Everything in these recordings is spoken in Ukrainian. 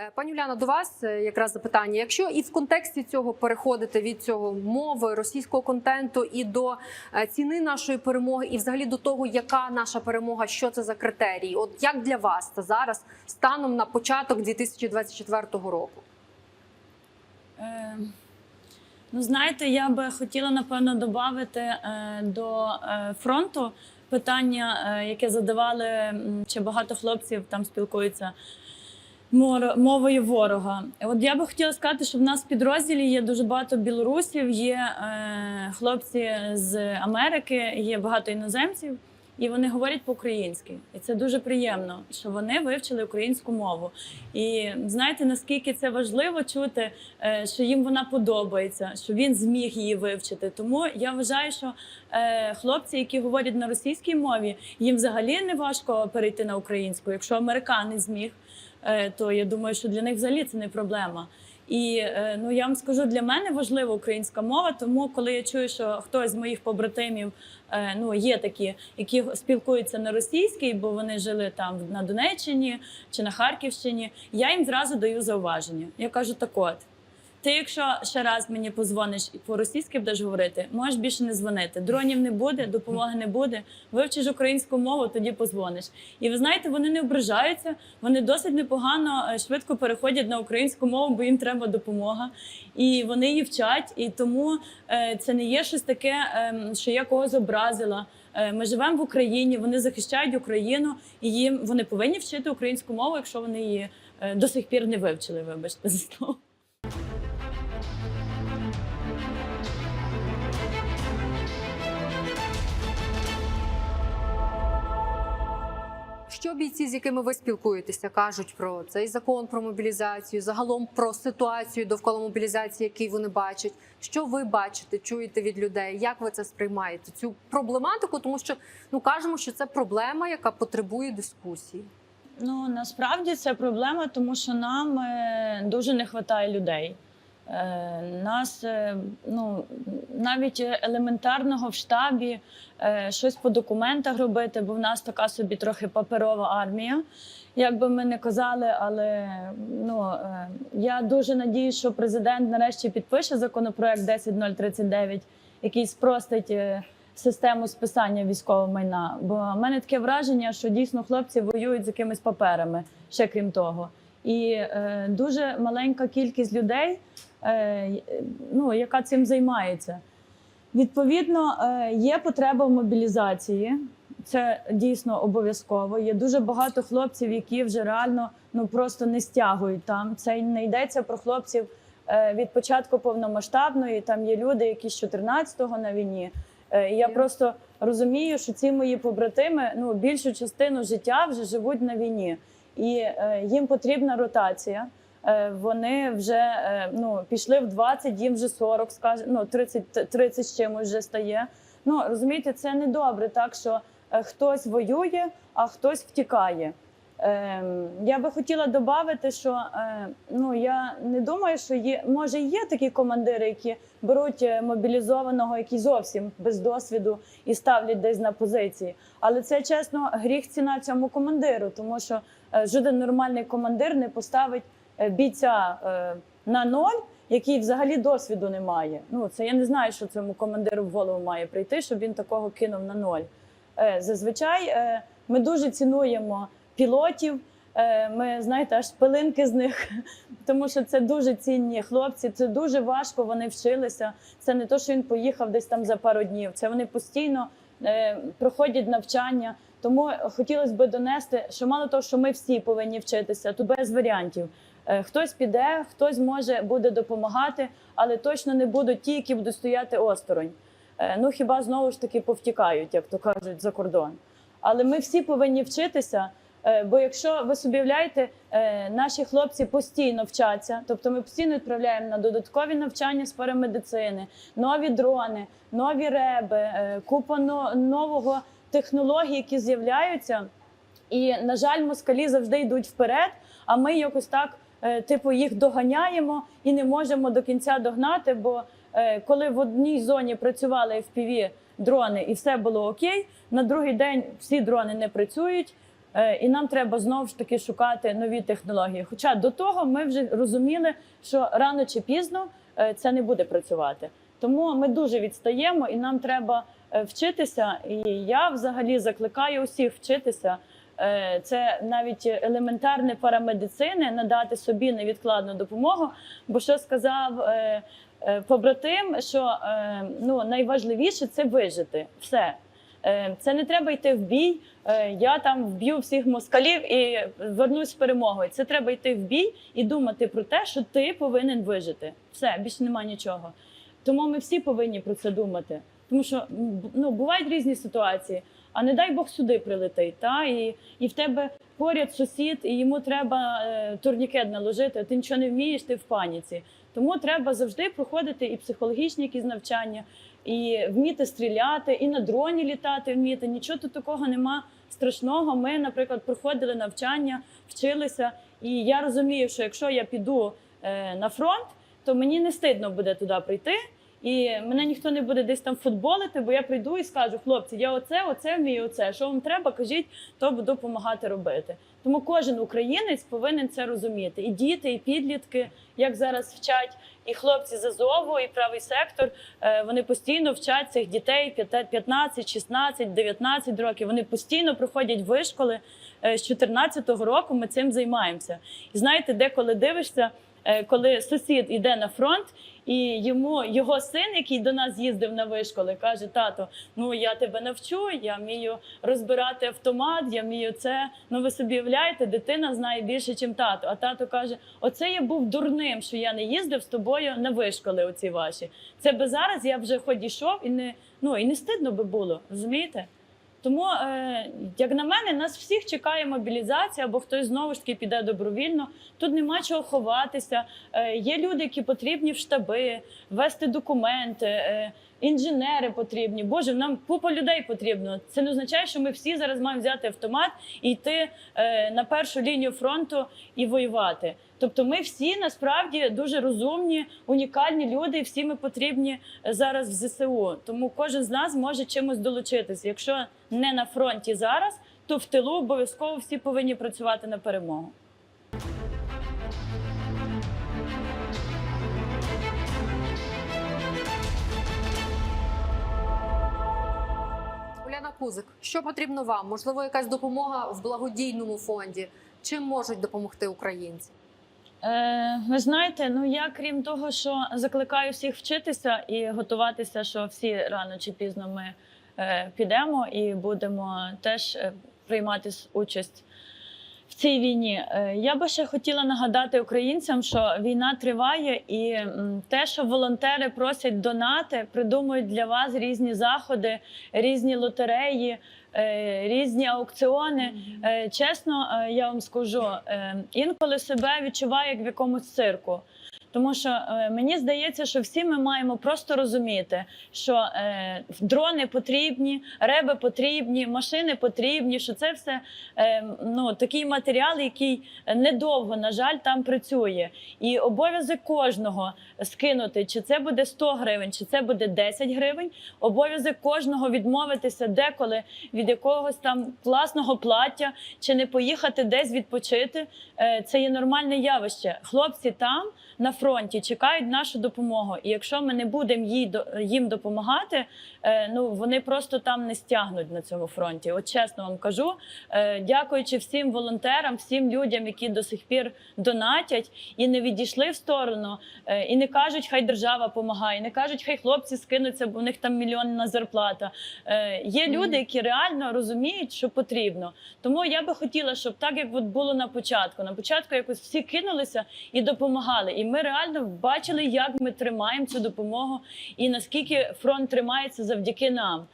Е, Пані Уляна, до вас е, якраз запитання. Якщо і в контексті цього переходити від цього мови російського контенту і до е, ціни нашої перемоги, і взагалі до того, яка наша перемога, що це за критерії? От як для вас це зараз станом на початок 2024 року? Е, ну, знаєте, я би хотіла напевно додати е, до е, фронту питання, е, яке задавали чи багато хлопців там спілкуються мовою ворога. От я би хотіла сказати, що в нас в підрозділі є дуже багато білорусів, є е, хлопці з Америки, є багато іноземців. І вони говорять по-українськи, і це дуже приємно, що вони вивчили українську мову. І знаєте, наскільки це важливо чути, е, що їм вона подобається, що він зміг її вивчити. Тому я вважаю, що е, хлопці, які говорять на російській мові, їм взагалі не важко перейти на українську. Якщо американець зміг, е, то я думаю, що для них взагалі це не проблема. І е, ну я вам скажу, для мене важлива українська мова, тому коли я чую, що хтось з моїх побратимів е, ну є такі, які спілкуються на російській, бо вони жили там на Донеччині чи на Харківщині, я їм зразу даю зауваження. Я кажу: так от. Ти, якщо ще раз мені позвониш і по-російськи будеш говорити, можеш більше не дзвонити. Дронів не буде, допомоги не буде. Вивчиш українську мову, тоді позвониш. І ви знаєте, вони не ображаються, вони досить непогано е, швидко переходять на українську мову, бо їм треба допомога. І вони її вчать. І тому е, це не є щось таке, ем, що я когось образила. Е, Ми живемо в Україні, вони захищають Україну, і їм вони повинні вчити українську мову, якщо вони її до сих пір не вивчили. Вибачте за слово. Що бійці, з якими ви спілкуєтеся, кажуть про цей закон про мобілізацію, загалом про ситуацію довкола мобілізації, який вони бачать? Що ви бачите, чуєте від людей? Як ви це сприймаєте? Цю проблематику? Тому що ну кажемо, що це проблема, яка потребує дискусії. Ну насправді це проблема, тому що нам е, дуже не вистачає людей. Е, Нас е, ну навіть елементарного в штабі е, щось по документах робити, бо в нас така собі трохи паперова армія. Як би ми не казали, але ну я дуже надію, що президент нарешті підпише законопроект 10039, який спростить систему списання військового майна. Бо в мене таке враження, що дійсно хлопці воюють з якимись паперами, ще крім того. І е, дуже маленька кількість людей, ну, яка цим займається. Відповідно, е, є потреба в мобілізації. Це дійсно обов'язково. Є дуже багато хлопців, які вже реально ну просто не стягують там. Це не йдеться про хлопців е, від початку повномасштабної. Там є люди, які з 14-го на війні. Е, і я просто розумію, що ці мої побратими ну більшу частину життя вже живуть на війні, і е, їм потрібна ротація. Е, Вони вже е, ну пішли в 20, їм вже 40, скаже, ну 30, 30 з чимось вже стає. Ну розумієте, це не добре, так що е, хтось воює, а хтось втікає. Ем, я би хотіла додати, що ну я не думаю, що є може є такі командири, які беруть мобілізованого, який зовсім без досвіду і ставлять десь на позиції. Але це чесно гріх ціна цьому командиру, тому що жоден нормальний командир не поставить бійця е, на ноль, який взагалі досвіду не має. Ну це я не знаю, що цьому командиру в голову має прийти, щоб він такого кинув на ноль. Е, Зазвичай е, ми дуже цінуємо пілотів. Е, Ми знаєте, аж пилинки з них, тому що це дуже цінні хлопці. Це дуже важко. Вони вчилися. Це не то, що він поїхав десь там за пару днів. Це вони постійно е, проходять навчання. Тому хотілося б донести, що мало того, що ми всі повинні вчитися, тут без варіантів. Е, Хтось піде, хтось може буде допомагати, але точно не будуть ті, які будуть стояти осторонь. Е, Ну хіба знову ж таки повтікають, як то кажуть, за кордон. Але ми всі повинні вчитися. е, Бо якщо ви собі уявляєте, наші хлопці постійно вчаться, тобто ми постійно відправляємо на додаткові навчання з парамедицини, нові дрони, нові реби, купа нового технологій, які з'являються. І, на жаль, москалі завжди йдуть вперед, а ми якось так, типу, їх доганяємо і не можемо до кінця догнати. Бо е, коли в одній зоні працювали FPV дрони і все було окей, на другий день всі дрони не працюють. Е, І нам треба знову ж таки шукати нові технології. Хоча до того ми вже розуміли, що рано чи пізно е, це не буде працювати. Тому ми дуже відстаємо, і нам треба е, вчитися. І я взагалі закликаю усіх вчитися. Е, Це навіть елементарне парамедицини, надати собі невідкладну допомогу. Бо що сказав е, е, побратим, що ну найважливіше це вижити все. Це не треба йти в бій. Я там вб'ю всіх москалів і вернусь з перемогою. Це треба йти в бій і думати про те, що ти повинен вижити. Все, більше нема нічого. Тому ми всі повинні про це думати. Тому що ну, бувають різні ситуації. А не дай Бог сюди прилетить, та і, і в тебе поряд сусід, і йому треба е, турнікет наложити. Ти нічого не вмієш, ти в паніці. Тому треба завжди проходити і психологічні якісь навчання, і вміти стріляти, і на дроні літати вміти. Нічого тут такого нема страшного. Ми, наприклад, проходили навчання, вчилися. І я розумію, що якщо я піду е, на фронт, то мені не стидно буде туди прийти. І мене ніхто не буде десь там футболити, бо я прийду і скажу, хлопці, я оце, оце вмію, оце. Що вам треба, кажіть, то буду допомагати робити. Тому кожен українець повинен це розуміти. І діти, і підлітки, як зараз вчать, і хлопці з Азову, і правий сектор. е, Вони постійно вчать цих дітей 15, 16, 19 років. Вони постійно проходять вишколи. Е, З 14-го року ми цим займаємося. І знаєте, деколи дивишся, коли сусід йде на фронт, і йому його син, який до нас їздив на вишколи, каже: тато, ну я тебе навчу, я вмію розбирати автомат, я вмію це. Ну ви собі уявляєте, дитина знає більше, ніж тато. А тато каже: Оце я був дурним, що я не їздив з тобою на вишколи. Оці ваші. Це би зараз я вже хоч ішов і не ну і не стидно би було, розумієте? Тому, е, як на мене, нас всіх чекає мобілізація, або хтось знову ж таки піде добровільно. Тут нема чого ховатися. Е, є люди, які потрібні в штаби, вести документи, е, інженери потрібні. Боже, нам купа людей потрібно. Це не означає, що ми всі зараз маємо взяти автомат і йти е, на першу лінію фронту і воювати. Тобто, ми всі насправді дуже розумні, унікальні люди, і всі ми потрібні зараз в ЗСУ. Тому кожен з нас може чимось долучитися. Якщо не на фронті зараз, то в тилу обов'язково всі повинні працювати на перемогу. Кузик, що потрібно вам? Можливо, якась допомога в благодійному фонді? Чим можуть допомогти українці? Е, ви знаєте, ну я крім того, що закликаю всіх вчитися і готуватися, що всі рано чи пізно ми е, підемо і будемо теж е, приймати участь в цій війні. Е, я би ще хотіла нагадати українцям, що війна триває, і те, що волонтери просять донати, придумують для вас різні заходи, різні лотереї. е, Різні аукціони. Е, Чесно, я вам скажу, інколи себе відчуваю як в якомусь цирку. Тому що е, мені здається, що всі ми маємо просто розуміти, що е, дрони потрібні, реби потрібні, машини потрібні, що це все е, ну, такий матеріал, який недовго, на жаль, там працює. І обов'язок кожного скинути, чи це буде 100 гривень, чи це буде 10 гривень. Обов'язок кожного відмовитися деколи від якогось там класного плаття, чи не поїхати десь відпочити. Е, Це є нормальне явище. Хлопці там на фронті чекають нашу допомогу. І якщо ми не будемо їй їм допомагати, е, ну вони просто там не стягнуть на цьому фронті. От чесно вам кажу, Е, дякуючи всім волонтерам, всім людям, які до сих пір донатять і не відійшли в сторону, е, і не кажуть, хай держава допомагає, не кажуть, хай хлопці скинуться, бо у них там мільйонна зарплата. Є люди, які реально розуміють, що потрібно. Тому я би хотіла, щоб так як от було на початку. На початку якось всі кинулися і допомагали. І ми реально бачили, як ми тримаємо цю допомогу і наскільки фронт тримається завдяки нам.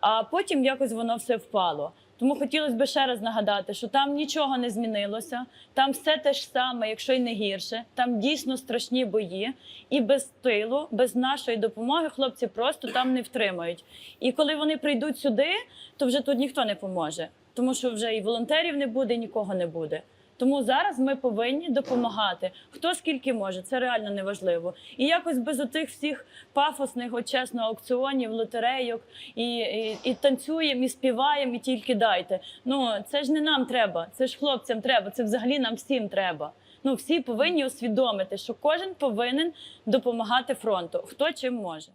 А потім якось воно все впало. Тому хотілося б ще раз нагадати, що там нічого не змінилося, там все те ж саме, якщо й не гірше. Там дійсно страшні бої, і без тилу, без нашої допомоги хлопці просто там не втримають. І коли вони прийдуть сюди, то вже тут ніхто не поможе, тому що вже і волонтерів не буде, і нікого не буде. Тому зараз ми повинні допомагати. Хто скільки може, це реально неважливо. І якось без отих всіх пафосних, от чесно, аукціонів, лотерейок, і, і, і танцюємо, і співаємо, і тільки дайте. Ну це ж не нам треба, це ж хлопцям треба, це взагалі нам всім треба. Ну всі повинні усвідомити, що кожен повинен допомагати фронту, хто чим може.